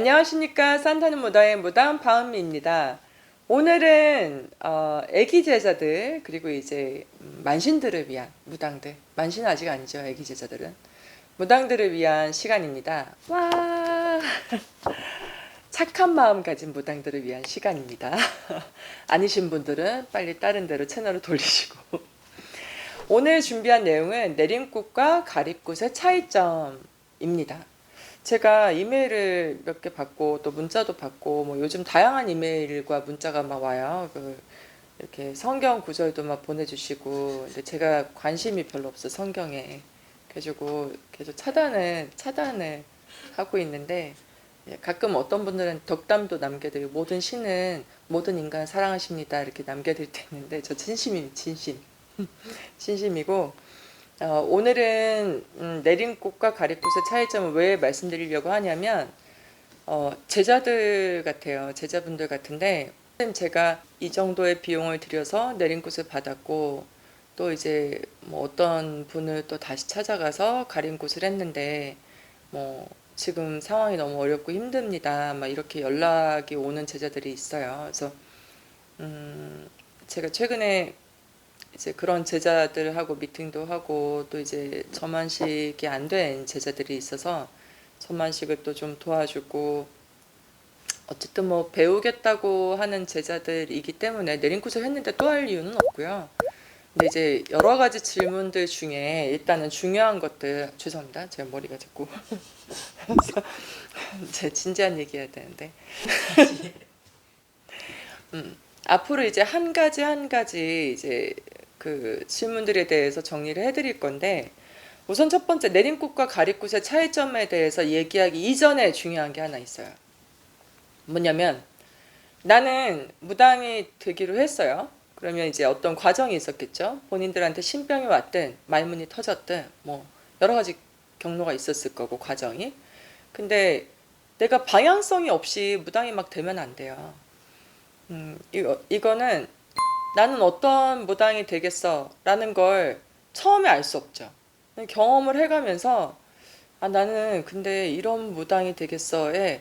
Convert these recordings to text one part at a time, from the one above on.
안녕하십니까 산타는 무당의 무당 바은미입니다. 오늘은 어, 애기 제자들 그리고 이제 음, 만신들을 위한 무당들 만신 아직 아니죠 애기 제자들은 무당들을 위한 시간입니다. 와 착한 마음 가진 무당들을 위한 시간입니다. 아니신 분들은 빨리 다른 데로 채널을 돌리시고 오늘 준비한 내용은 내림꽃과 가립꽃의 차이점입니다. 제가 이메일을 몇 개 받고 또 문자도 받고 뭐 요즘 다양한 이메일과 문자가 막 와요. 그 이렇게 성경 구절도 막 보내주시고 근데 제가 관심이 별로 없어 성경에. 그래가지고 계속 차단을 차단을 하고 있는데 예, 가끔 어떤 분들은 덕담도 남겨드리고 모든 신은 모든 인간 사랑하십니다. 이렇게 남겨드릴 때 있는데 저 진심이 진심. 진심이고 어, 오늘은 음, 내림꽃과 가립꽃의 차이점을 왜 말씀드리려고 하냐면 어, 제자들 같아요. 제자분들 같은데 제가 이 정도의 비용을 들여서 내림꽃을 받았고 또 이제 뭐 어떤 분을 또 다시 찾아가서 가림꽃을 했는데 뭐 지금 상황이 너무 어렵고 힘듭니다. 막 이렇게 연락이 오는 제자들이 있어요. 그래서 음, 제가 최근에 이제 그런 제자들하고 미팅도 하고 또 이제 저만식이 안 된 제자들이 있어서 저만식을 또 좀 도와주고 어쨌든 뭐 배우겠다고 하는 제자들이기 때문에 내린꽃을 했는데 또 할 이유는 없고요. 근데 이제 여러 가지 질문들 중에 일단은 중요한 것들 죄송합니다. 제 머리가 자꾸 제 진지한 얘기해야 되는데 음, 앞으로 이제 한 가지 한 가지 이제 그 질문들에 대해서 정리를 해드릴 건데 우선 첫 번째 내림꽃과 가립꽃의 차이점에 대해서 얘기하기 이전에 중요한 게 하나 있어요. 뭐냐면 나는 무당이 되기로 했어요. 그러면 이제 어떤 과정이 있었겠죠. 본인들한테 신병이 왔든 말문이 터졌든 뭐 여러 가지 경로가 있었을 거고 과정이. 근데 내가 방향성이 없이 무당이 막 되면 안 돼요. 음, 이거 이거는 나는 어떤 무당이 되겠어 라는 걸 처음에 알 수 없죠. 경험을 해가면서 아, 나는 근데 이런 무당이 되겠어에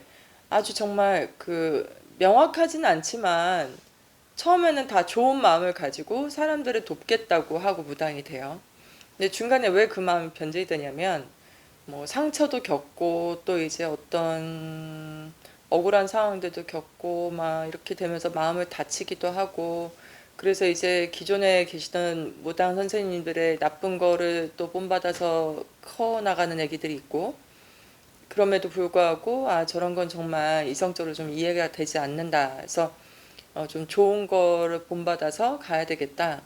아주 정말 그 명확하지는 않지만 처음에는 다 좋은 마음을 가지고 사람들을 돕겠다고 하고 무당이 돼요. 근데 중간에 왜 그 마음이 변질이 되냐면 뭐 상처도 겪고 또 이제 어떤 억울한 상황들도 겪고 막 이렇게 되면서 마음을 다치기도 하고 그래서 이제 기존에 계시던 무당 선생님들의 나쁜 거를 또 본받아서 커 나가는 애기들이 있고 그럼에도 불구하고 아 저런 건 정말 이성적으로 좀 이해가 되지 않는다. 그래서 어, 좀 좋은 거를 본받아서 가야 되겠다.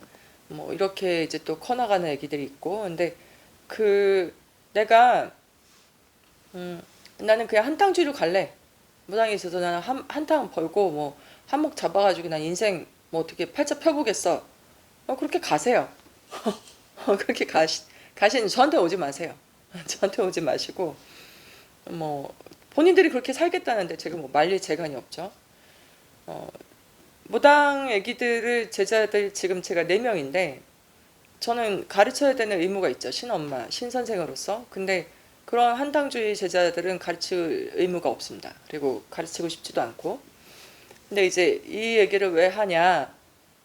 뭐 이렇게 이제 또 커 나가는 애기들이 있고 근데 그 내가 음, 나는 그냥 한탕주의로 갈래. 무당에 있어서 나는 한, 한탕 벌고 뭐 한몫 잡아가지고 난 인생 뭐 어떻게 팔자 펴보겠어. 어, 그렇게 가세요. 어, 그렇게 가시, 가신, 저한테 오지 마세요. 저한테 오지 마시고, 뭐, 본인들이 그렇게 살겠다는데 제가 뭐 말릴 재간이 없죠. 어, 무당 애기들을 제자들 지금 제가 4명인데, 저는 가르쳐야 되는 의무가 있죠. 신엄마, 신선생으로서. 근데 그런 한탕주의 제자들은 가르칠 의무가 없습니다. 그리고 가르치고 싶지도 않고. 근데 이제 이 얘기를 왜 하냐?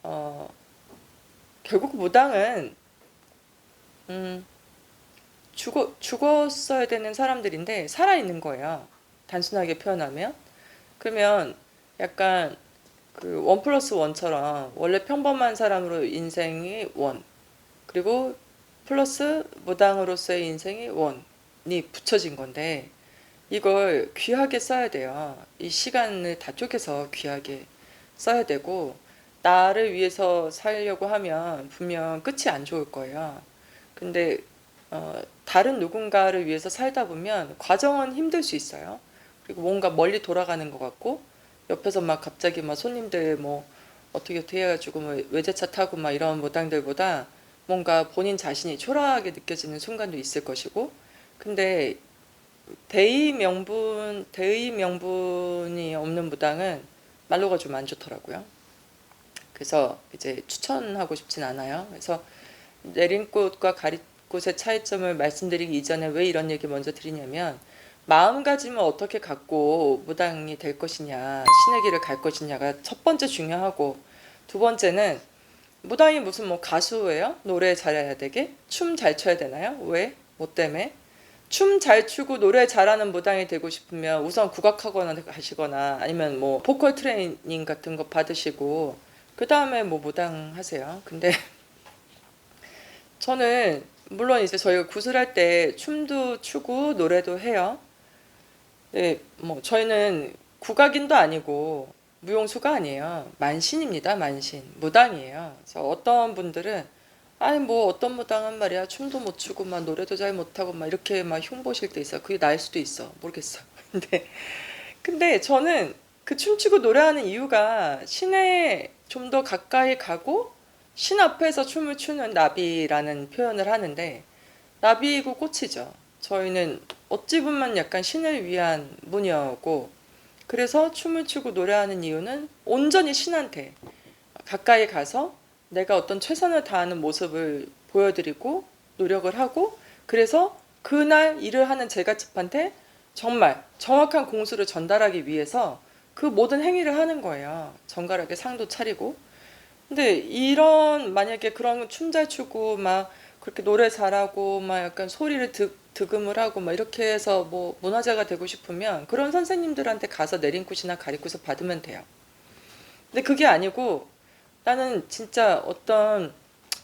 어, 결국 무당은 음, 죽어 죽었어야 되는 사람들인데 살아 있는 거예요. 단순하게 표현하면 그러면 약간 그원 플러스 원처럼 원래 평범한 사람으로 인생이 원 그리고 플러스 무당으로서의 인생이 원이 붙여진 건데 이걸 귀하게 써야 돼요. 이 시간을 다 쪼개서 귀하게 써야 되고 나를 위해서 살려고 하면 분명 끝이 안 좋을 거예요. 근데 어, 다른 누군가를 위해서 살다 보면 과정은 힘들 수 있어요. 그리고 뭔가 멀리 돌아가는 것 같고 옆에서 막 갑자기 막 손님들 뭐 어떻게 어떻게 해가지고 뭐 외제차 타고 막 이런 무당들보다 뭔가 본인 자신이 초라하게 느껴지는 순간도 있을 것이고 근데 대의 명분 대의 명분이 없는 무당은 말로가 좀 안 좋더라고요. 그래서 이제 추천하고 싶진 않아요. 그래서 내린 꽃과 가릿 꽃의 차이점을 말씀드리기 이전에 왜 이런 얘기 먼저 드리냐면 마음가짐을 어떻게 갖고 무당이 될 것이냐, 신의 길을 갈 것이냐가 첫 번째 중요하고 두 번째는 무당이 무슨 뭐 가수예요? 노래 잘해야 되게? 춤 잘 춰야 되나요? 왜? 뭐 때문에? 춤 잘 추고 노래 잘하는 무당이 되고 싶으면 우선 국악학원 가시거나 아니면 뭐 보컬 트레이닝 같은 거 받으시고 그 다음에 뭐 무당 하세요. 근데 저는 물론 이제 저희가 구슬할 때 춤도 추고 노래도 해요. 네, 뭐 저희는 국악인도 아니고 무용수가 아니에요. 만신입니다. 만신. 무당이에요. 그래서 어떤 분들은 아니 뭐 어떤 무당은 말이야 춤도 못 추고 막 노래도 잘 못하고 막 이렇게 막 흉보실 때 있어. 그게 나일 수도 있어. 모르겠어. 근데 근데 저는 그 춤추고 노래하는 이유가 신에 좀 더 가까이 가고 신 앞에서 춤을 추는 나비라는 표현을 하는데 나비이고 꽃이죠. 저희는 어찌 보면 약간 신을 위한 무녀고 그래서 춤을 추고 노래하는 이유는 온전히 신한테 가까이 가서 내가 어떤 최선을 다하는 모습을 보여드리고 노력을 하고 그래서 그날 일을 하는 제가 집한테 정말 정확한 공수를 전달하기 위해서 그 모든 행위를 하는 거예요. 정갈하게 상도 차리고. 근데 이런 만약에 그런 춤 잘 추고 막 그렇게 노래 잘하고 막 약간 소리를 득, 득음을 하고 막 이렇게 해서 뭐 문화자가 되고 싶으면 그런 선생님들한테 가서 내린굿이나 가리굿을 받으면 돼요. 근데 그게 아니고 나는 진짜 어떤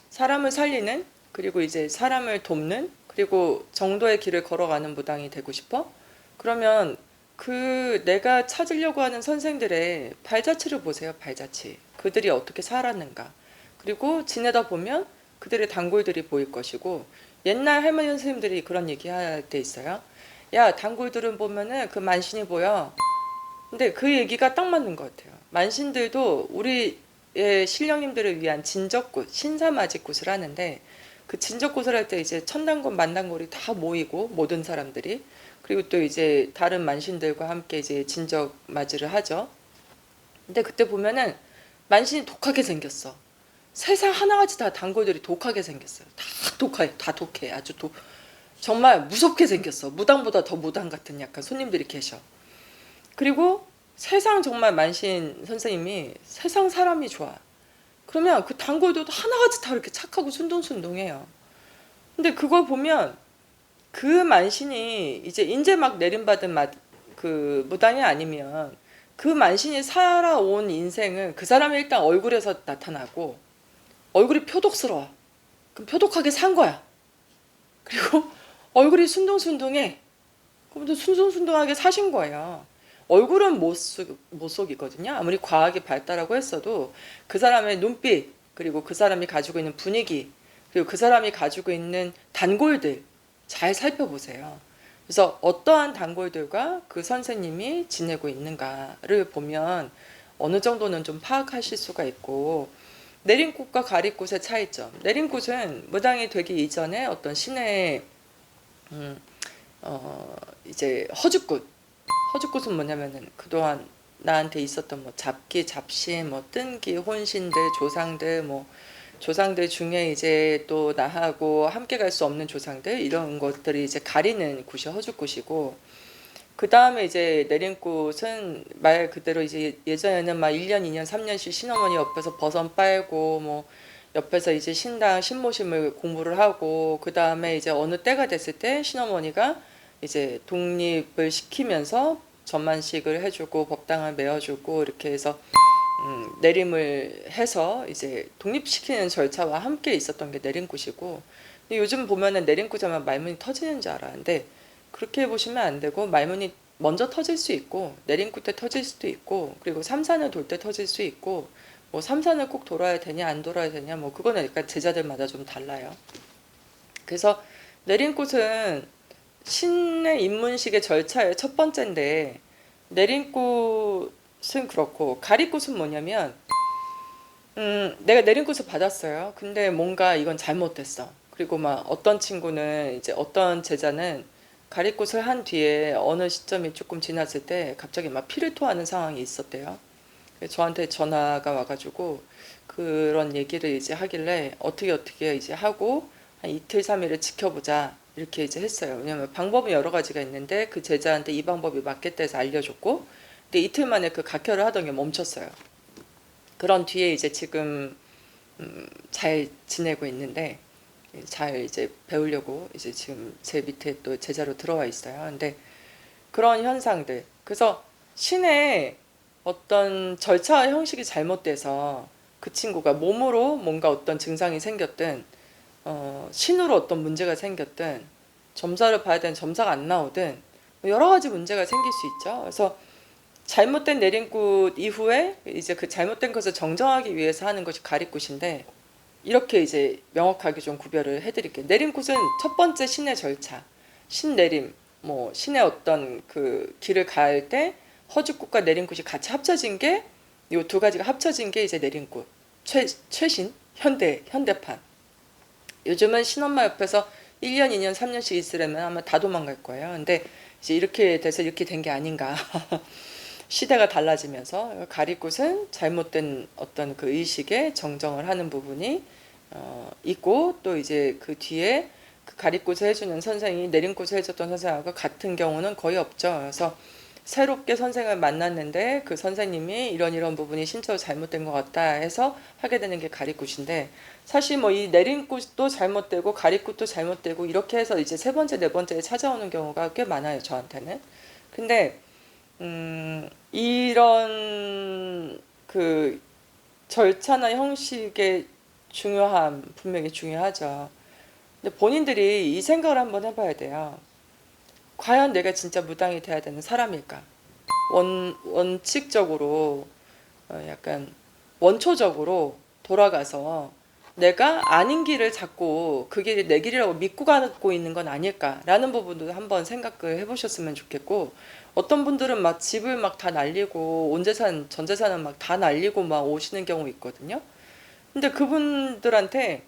사람을 살리는 그리고 이제 사람을 돕는 그리고 정도의 길을 걸어가는 무당이 되고 싶어? 그러면 그 내가 찾으려고 하는 선생들의 발자취를 보세요. 발자취. 그들이 어떻게 살았는가. 그리고 지내다 보면 그들의 단골들이 보일 것이고 옛날 할머니 선생님들이 그런 얘기 할 때 있어요. 야, 단골들은 보면은 그 만신이 보여. 근데 그 얘기가 딱 맞는 것 같아요. 만신들도 우리 의 신령님들을 위한 진적굿, 신사마직굿을 하는데 그 진적굿을 할 때 이제 천단골, 만단골이 다 모이고 모든 사람들이 그리고 또 이제 다른 만신들과 함께 이제 진적 맞이를 하죠. 근데 그때 보면은 만신이 독하게 생겼어. 세상 하나같이 다 단골들이 독하게 생겼어요. 다 독해, 다 독해. 아주 독, 정말 무섭게 생겼어. 무당보다 더 무당 같은 약간 손님들이 계셔. 그리고 세상 정말 만신 선생님이 세상 사람이 좋아. 그러면 그 단골도 하나같이 다 이렇게 착하고 순둥순둥해요. 근데 그걸 보면 그 만신이 이제 인제 막 내림받은 마, 그 무당이 아니면 그 만신이 살아온 인생은 그 사람의 일단 얼굴에서 나타나고 얼굴이 표독스러워. 그럼 표독하게 산 거야. 그리고 얼굴이 순둥순둥해. 그럼 또 순둥순둥하게 사신 거예요. 얼굴은 못, 속, 못 속이거든요. 아무리 과학이 발달하고 했어도 그 사람의 눈빛, 그리고 그 사람이 가지고 있는 분위기, 그리고 그 사람이 가지고 있는 단골들 잘 살펴보세요. 그래서 어떠한 단골들과 그 선생님이 지내고 있는가를 보면 어느 정도는 좀 파악하실 수가 있고 내림꽃과 가리꽃의 차이점. 내림꽃은 무당이 되기 이전에 어떤 신의 음, 어, 이제 허주꽃. 허주꽃은 뭐냐면은 그동안 나한테 있었던 뭐 잡기, 잡신, 뭐 뜬기, 혼신들, 조상들, 뭐 조상들 중에 이제 또 나하고 함께 갈 수 없는 조상들 이런 것들이 이제 가리는 곳이 허주꽃이고 그 다음에 이제 내린 꽃은 말 그대로 이제 예전에는 막 1년, 2년, 3년씩 신어머니 옆에서 버선 빨고 뭐 옆에서 이제 신당 신모심을 공부를 하고 그 다음에 이제 어느 때가 됐을 때 신어머니가 이제 독립을 시키면서 전만식을 해주고 법당을 메어주고 이렇게 해서 음, 내림을 해서 이제 독립시키는 절차와 함께 있었던 게 내림굿이고 근데 요즘 보면은 내림굿하면 말문이 터지는 줄 알았는데 그렇게 보시면 안 되고 말문이 먼저 터질 수 있고 내림굿 때 터질 수도 있고 그리고 삼산을 돌 때 터질 수 있고 뭐 삼산을 꼭 돌아야 되냐 안 돌아야 되냐 뭐 그거는 약간 제자들마다 좀 달라요. 그래서 내림꽃은 신의 입문식의 절차의 첫 번째인데 내림꽃은 그렇고 가리꽃은 뭐냐면 음, 내가 내림꽃을 받았어요. 근데 뭔가 이건 잘못됐어. 그리고 막 어떤 친구는 이제 어떤 제자는 가리꽃을 한 뒤에 어느 시점이 조금 지났을 때 갑자기 막 피를 토하는 상황이 있었대요. 저한테 전화가 와가지고 그런 얘기를 이제 하길래 어떻게 어떻게 이제 하고 한 이틀 삼일을 지켜보자 이렇게 이제 했어요. 왜냐면 방법은 여러 가지가 있는데 그 제자한테 이 방법이 맞겠다 해서 알려줬고 근데 이틀 만에 그 각혈을 하던 게 멈췄어요. 그런 뒤에 이제 지금 음, 잘 지내고 있는데 잘 이제 배우려고 이제 지금 제 밑에 또 제자로 들어와 있어요. 근데 그런 현상들 그래서 신의 어떤 절차와 형식이 잘못돼서 그 친구가 몸으로 뭔가 어떤 증상이 생겼든 어, 신으로 어떤 문제가 생겼든 점사를 봐야 되는 점사가 안 나오든 뭐 여러 가지 문제가 생길 수 있죠. 그래서 잘못된 내림굿 이후에 이제 그 잘못된 것을 정정하기 위해서 하는 것이 가리굿인데 이렇게 이제 명확하게 좀 구별을 해드릴게요. 내림굿은 첫 번째 신의 절차, 신내림, 뭐 신의 어떤 그 길을 갈 때 허주굿과 내림굿이 같이 합쳐진 게 이 두 가지가 합쳐진 게 이제 내림굿 최 최신 현대 현대판. 요즘은 신엄마 옆에서 1년, 2년, 3년씩 있으려면 아마 다 도망갈 거예요. 근데 이제 이렇게 돼서 이렇게 된 게 아닌가. 시대가 달라지면서 가리굿은 잘못된 어떤 그 의식에 정정을 하는 부분이 어, 있고 또 이제 그 뒤에 그 가리굿을 해주는 선생이 내림굿을 해줬던 선생하고 같은 경우는 거의 없죠. 그래서 새롭게 선생을 만났는데 그 선생님이 이런 이런 부분이 신체로 잘못된 것 같다 해서 하게 되는 게 가리굿인데 사실 뭐 이 내림굿도 잘못되고 가리굿도 잘못되고 이렇게 해서 이제 세 번째 네 번째에 찾아오는 경우가 꽤 많아요 저한테는. 근데 음 이런 그 절차나 형식의 중요함 분명히 중요하죠. 근데 본인들이 이 생각을 한번 해봐야 돼요 과연 내가 진짜 무당이 돼야 되는 사람일까? 원, 원칙적으로 어, 약간 원초적으로 돌아가서 내가 아닌 길을 잡고 그 길이 내 길이라고 믿고 가고 있는 건 아닐까라는 부분도 한번 생각을 해보셨으면 좋겠고 어떤 분들은 막 집을 막 다 날리고 온 재산 전 재산은 막 다 날리고 막 오시는 경우 있거든요. 근데 그분들한테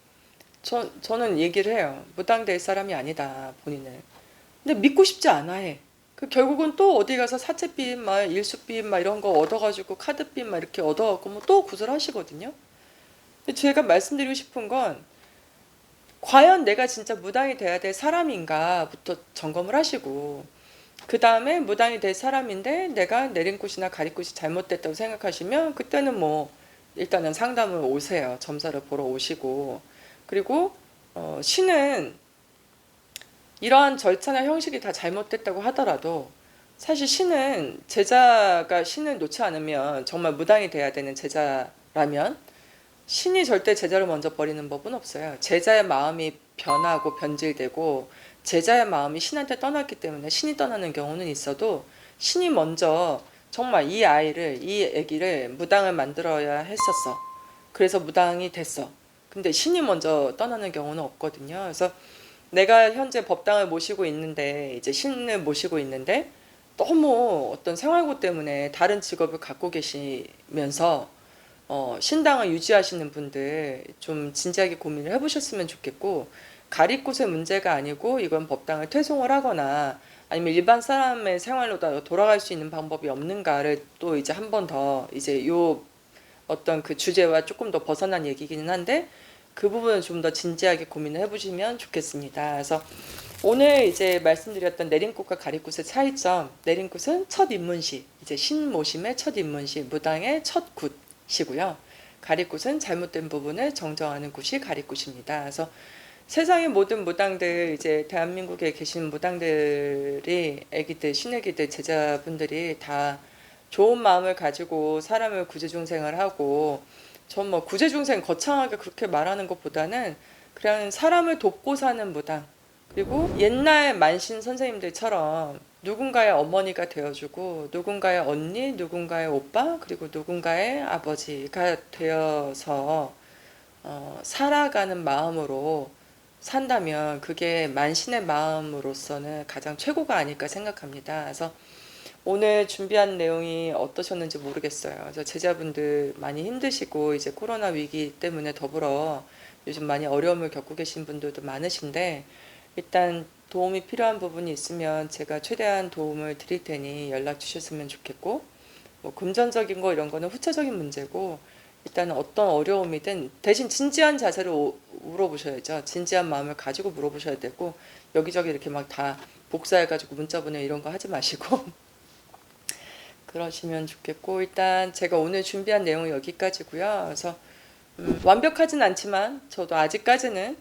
저, 저는 얘기를 해요. 무당될 사람이 아니다 본인을. 근데 믿고 싶지 않아 해. 그 결국은 또 어디 가서 사채빚, 막 일수빚, 막 이런 거 얻어가지고 카드빚 막 이렇게 얻어갖고 뭐 또 구슬하시거든요. 근데 제가 말씀드리고 싶은 건 과연 내가 진짜 무당이 돼야 될 사람인가부터 점검을 하시고 그 다음에 무당이 될 사람인데 내가 내린 곳이나 가릴 곳이 잘못됐다고 생각하시면 그때는 뭐 일단은 상담을 오세요. 점사를 보러 오시고 그리고 어, 신은 이러한 절차나 형식이 다 잘못됐다고 하더라도 사실 신은 제자가 신을 놓지 않으면 정말 무당이 돼야 되는 제자라면 신이 절대 제자를 먼저 버리는 법은 없어요. 제자의 마음이 변하고 변질되고 제자의 마음이 신한테 떠났기 때문에 신이 떠나는 경우는 있어도 신이 먼저 정말 이 아이를 이 아기를 무당을 만들어야 했었어. 그래서 무당이 됐어. 근데 신이 먼저 떠나는 경우는 없거든요. 그래서 내가 현재 법당을 모시고 있는데 이제 신을 모시고 있는데 너무 어떤 생활고 때문에 다른 직업을 갖고 계시면서 어, 신당을 유지하시는 분들 좀 진지하게 고민을 해보셨으면 좋겠고 가리꽃의 문제가 아니고 이건 법당을 퇴송을 하거나 아니면 일반 사람의 생활로 다 돌아갈 수 있는 방법이 없는가를 또 이제 한 번 더 이제 요 어떤 그 주제와 조금 더 벗어난 얘기기는 한데 그 부분을 좀 더 진지하게 고민을 해보시면 좋겠습니다. 그래서 오늘 이제 말씀드렸던 내림꽃과 가리꽃의 차이점, 내림꽃은 첫 입문시, 이제 신모심의 첫 입문시, 무당의 첫 굿이고요. 가리꽃은 잘못된 부분을 정정하는 굿이 가리꽃입니다. 그래서 세상의 모든 무당들, 이제 대한민국에 계신 무당들이, 애기들, 신애기들, 제자분들이 다 좋은 마음을 가지고 사람을 구제중생을 하고 전 뭐 구제중생 거창하게 그렇게 말하는 것보다는 그냥 사람을 돕고 사는 무당 그리고 옛날 만신 선생님들처럼 누군가의 어머니가 되어주고 누군가의 언니, 누군가의 오빠 그리고 누군가의 아버지가 되어서 어, 살아가는 마음으로 산다면 그게 만신의 마음으로서는 가장 최고가 아닐까 생각합니다. 그래서 오늘 준비한 내용이 어떠셨는지 모르겠어요. 그래서 제자분들 많이 힘드시고 이제 코로나 위기 때문에 더불어 요즘 많이 어려움을 겪고 계신 분들도 많으신데 일단 도움이 필요한 부분이 있으면 제가 최대한 도움을 드릴 테니 연락 주셨으면 좋겠고 뭐 금전적인 거 이런 거는 후차적인 문제고 일단 어떤 어려움이든 대신 진지한 자세로 오- 물어보셔야죠. 진지한 마음을 가지고 물어보셔야 되고 여기저기 이렇게 막 다 복사해가지고 문자 보내 이런 거 하지 마시고 그러시면 좋겠고 일단 제가 오늘 준비한 내용은 여기까지고요. 그래서 음, 완벽하진 않지만 저도 아직까지는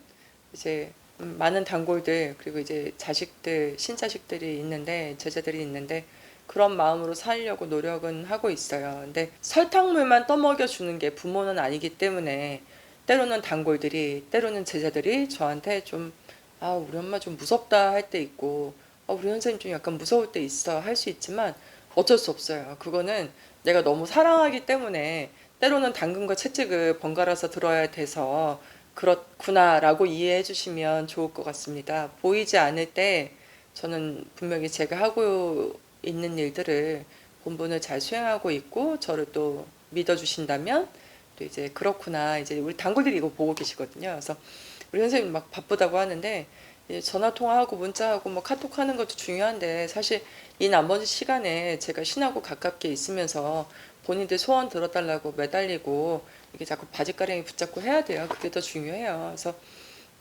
이제 음, 많은 단골들 그리고 이제 자식들 신자식들이 있는데 제자들이 있는데 그런 마음으로 살려고 노력은 하고 있어요. 근데 설탕물만 떠먹여 주는 게 부모는 아니기 때문에 때로는 단골들이 때로는 제자들이 저한테 좀 아, 우리 엄마 좀 무섭다 할 때 있고 아, 우리 선생님 좀 약간 무서울 때 있어 할 수 있지만 어쩔 수 없어요. 그거는 내가 너무 사랑하기 때문에 때로는 당근과 채찍을 번갈아서 들어야 돼서 그렇구나라고 이해해 주시면 좋을 것 같습니다. 보이지 않을 때 저는 분명히 제가 하고 있는 일들을 본분을 잘 수행하고 있고 저를 또 믿어 주신다면 또 이제 그렇구나 이제 우리 단골들이 이거 보고 계시거든요. 그래서 우리 선생님 막 바쁘다고 하는데 전화 통화하고 문자하고 뭐 카톡 하는 것도 중요한데 사실 이 나머지 시간에 제가 신하고 가깝게 있으면서 본인들 소원 들어달라고 매달리고 이게 자꾸 바지가랑이 붙잡고 해야 돼요. 그게 더 중요해요. 그래서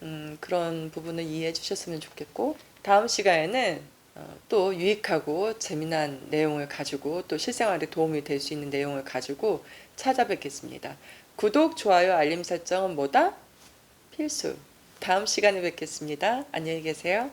음, 그런 부분을 이해해 주셨으면 좋겠고 다음 시간에는 어, 또 유익하고 재미난 내용을 가지고 또 실생활에 도움이 될 수 있는 내용을 가지고 찾아뵙겠습니다. 구독, 좋아요, 알림 설정은 뭐다? 필수. 다음 시간에 뵙겠습니다. 안녕히 계세요.